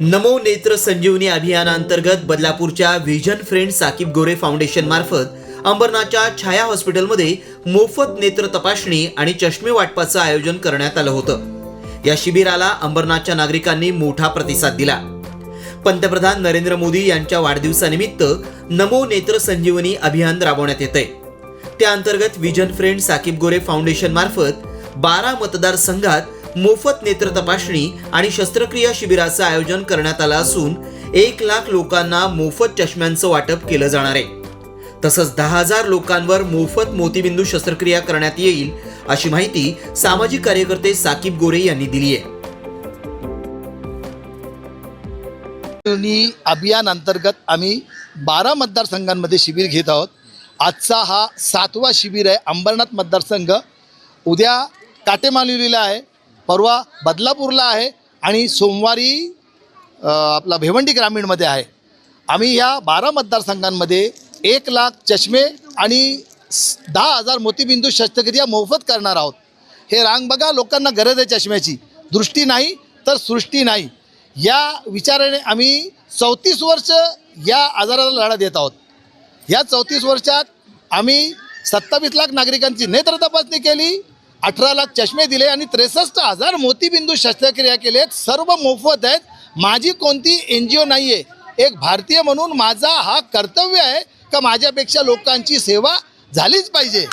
नमो नेत्र संजीवनी अभियानांतर्गत बदलापूरच्या vision friend Sakib Gore foundation मार्फत अंबरनाथच्या छाया हॉस्पिटलमध्ये मोफत नेत्र तपासणी आणि चष्मे वाटपाचं आयोजन करण्यात आलं होतं. या शिबिराला अंबरनाथच्या नागरिकांनी मोठा प्रतिसाद दिला. पंतप्रधान नरेंद्र मोदी यांच्या वाढदिवसानिमित्त नमो नेत्र संजीवनी अभियान राबवण्यात येत आहे त्या अंतर्गत vision friend Sakib Gore foundation मार्फत बारा मतदारसंघात मोफत नेत्र तपासणी आणि शस्त्रक्रिया शिबिराचं आयोजन करण्यात आलं असून एक लाख लोकांना मोफत चष्म्यांचं वाटप केलं जाणार आहे. तसंच दहा हजार लोकांवर मोफत मोतीबिंदू शस्त्रक्रिया करण्यात येईल अशी माहिती सामाजिक कार्यकर्ते साकीब गोरे यांनी दिली आहे. अभियान अंतर्गत आम्ही बारा मतदारसंघांमध्ये शिबिर घेत आहोत. आजचा हा सातवा शिबिर आहे. अंबरनाथ मतदारसंघ उद्या काटेमालिवलीला आहे. परवा बदलापूरला आहे आणि सोमवारी आपला भिवंडी ग्रामीणमध्ये आहे. आम्ही या बारा मतदारसंघांमध्ये एक लाख चष्मे आणि दहा हजार मोतीबिंदू शस्त्रक्रिया मोफत करणार आहोत. हे रांग बघा लोकांना गरज आहे चष्म्याची. दृष्टी नाही तर सृष्टी नाही. या विचाराने आम्ही चौतीस वर्ष या आजाराला लढा देत आहोत. या चौतीस वर्षात आम्ही सत्तावीस लाख नागरिकांची नेत्र तपासणी केली अठरा लाख चष्मे दिले आणि त्रेसष्ट हजार मोतीबिंदू शस्त्रक्रिया केलेत सर्व मोफत आहेत. माझी कोणती एन जी ओ नाही आहे एक भारतीय म्हणून माझा हा कर्तव्य आहे का माझ्यापेक्षा लोकांची सेवा झालीच पाहिजे.